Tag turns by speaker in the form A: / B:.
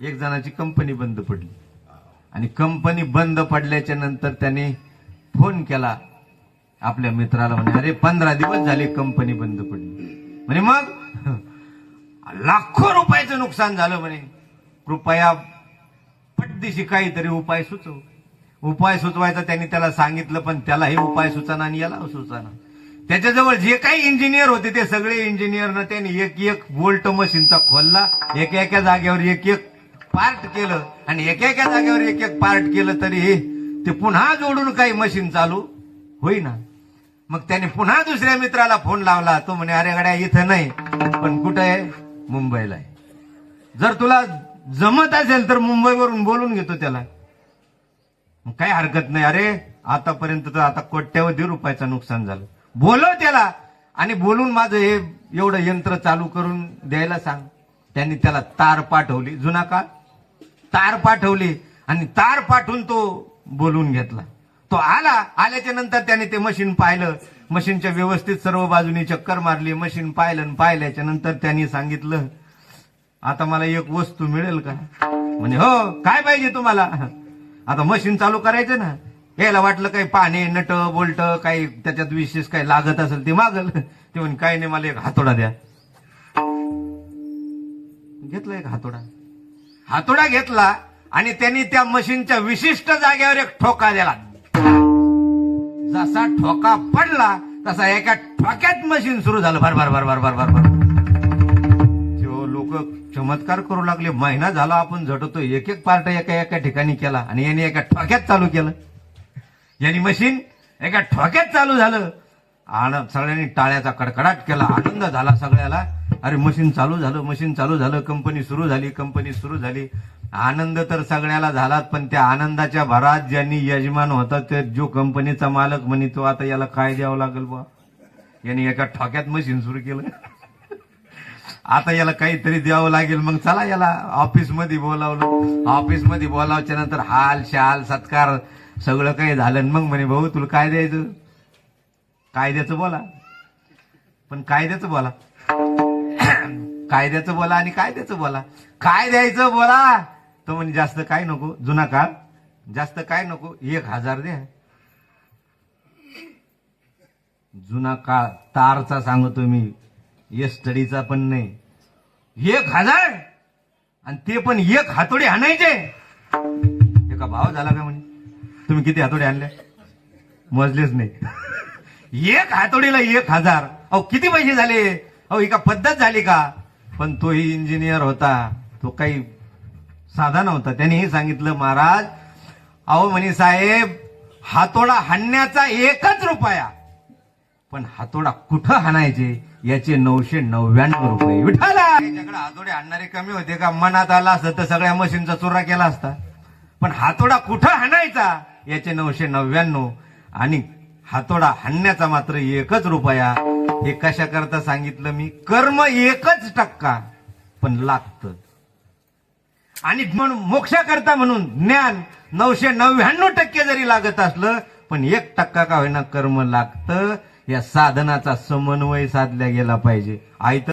A: एक जणाची कंपनी बंद पडली. आणि कंपनी बंद पडल्याच्या नंतर त्याने फोन केला आपल्या मित्राला म्हणे अरे पंधरा दिवस झाले कंपनी बंद पडली. म्हणे मग? लाखो रुपयाचं नुकसान झालं म्हणे. कृपया पटदिशी काहीतरी उपाय सुचव. उपाय सुचवायचा त्यांनी त्याला सांगितलं पण त्यालाही उपाय सुचना आणि याला सुचना. त्याच्याजवळ जे काही इंजिनियर होते ते सगळे इंजिनियरनं त्यांनी एक एक बोल्ट मशीनचा खोलला. एक एका जागेवर एक एक पार्ट केलं आणि एकेका एक जागेवर एक एक पार्ट केलं तरी हे ते पुन्हा जोडून काही मशीन चालू होईना. मग त्याने पुन्हा दुसऱ्या मित्राला फोन लावला. तो म्हणे अरे गड्या इथं नाही पण कुठं आहे? मुंबईला आहे. जर तुला जमत असेल तर मुंबईवरून बोलून घेतो त्याला. मग काही हरकत नाही. अरे आतापर्यंत तर आता कोट्यावधी रुपयाचं नुकसान झालं. बोलव त्याला आणि बोलून माझं हे एवढं यंत्र चालू करून द्यायला सांग. त्यांनी त्याला तार पाठवली. जुना काळ? तार पाठवली आणि तार पाठवून तो बोलून घेतला. तो आला आल्याच्यानंतर त्याने ते मशीन पाहिलं. मशीनच्या व्यवस्थित सर्व बाजूनी चक्कर मारली. मशीन पाहिलं आणि पाहिल्याच्या नंतर त्यांनी सांगितलं आता मला एक वस्तू मिळेल का? म्हणे हो काय पाहिजे तुम्हाला? आता मशीन चालू करायचं ना. यायला वाटलं काही पाणी नट बोल्ट काही त्याच्यात विशेष काही लागत असेल ते मागल. ते म्हणे काही नाही मला एक हातोडा द्या. घेतला एक हातोडा. हातोडा घेतला आणि त्यांनी त्या मशीनच्या विशिष्ट जागेवर एक ठोका दिला. जसा ठोका पडला तसा एका ठोक्यात मशीन सुरू झालं. भर भर भर भर भर भर भर. हो लोक चमत्कार करू लागले. महिना झाला आपण झटवतो एक एक पार्ट एका एका ठिकाणी केला आणि याने एका ठोक्यात चालू केलं. यांनी मशीन एका ठोक्यात चालू झालं. आणि सगळ्यांनी टाळ्याचा कडकडाट केला. आनंद झाला सगळ्याला. अरे मशीन चालू झालं मशीन चालू झालं कंपनी सुरू झाली कंपनी सुरू झाली. आनंद तर सगळ्याला झालात पण त्या आनंदाच्या भरात ज्यांनी यजमान होता ते जो कंपनीचा मालक म्हणे तो आता याला काय द्यावं लागेल बा? यांनी एका ठोक्यात मशीन सुरू केलं. आता याला काहीतरी द्यावं लागेल मग चला याला ऑफिसमध्ये बोलावलं. ऑफिसमध्ये बोलावच्या नंतर हाल शाल सत्कार सगळं काही झालं. मग म्हणे भाऊ तुला काय द्यायचं? कायद्याचं बोला. पण कायद्याचं बोला. कायद्याचं बोला आणि कायद्याचं बोला. काय द्यायचं बोला. तो म्हणजे जास्त काय नको जुना काळ. जास्त काय नको एक हजार द्या. जुना काळ तारचा सांगतो मी. स्टडीचा पण नाही. एक हजार? आणि ते पण एक हातोडी आणायचे. एका भाव झाला का म्हणे? तुम्ही किती हातोडी आणले मोजलेच नाही. एक हातोडीला एक हजार. अहो किती पैसे झाले? अहो ही का पद्धत झाली का? पण तोही इंजिनियर होता. तो काही साधा नव्हता. त्यांनीही सांगितलं महाराज अहो म्हणे साहेब हातोडा हाणण्याचा एकच रुपया. पण हातोडा कुठं हाणायचे? याचे नऊशे नव्याण्णव रुपये. विठाला त्याच्याकडे हातोडे हाणणारे कमी होते का? मनात आला असतं तर सगळ्या मशीनचा चुरा केला असता. पण हातोडा कुठं हाणायचा? याचे नऊशे नव्याण्णव. आणि हातोडा हाणण्याचा मात्र एकच रुपया. हे कशा करता सांगितलं मी? कर्म एकच टक्का पण लागतं. आणि म्हणून मोक्षाकरता म्हणून ज्ञान नऊशे नव्याण्णव टक्के जरी लागत असलं पण एक टक्का का होईना कर्म लागतं. या साधनाचा समन्वय साधला गेला पाहिजे. आयत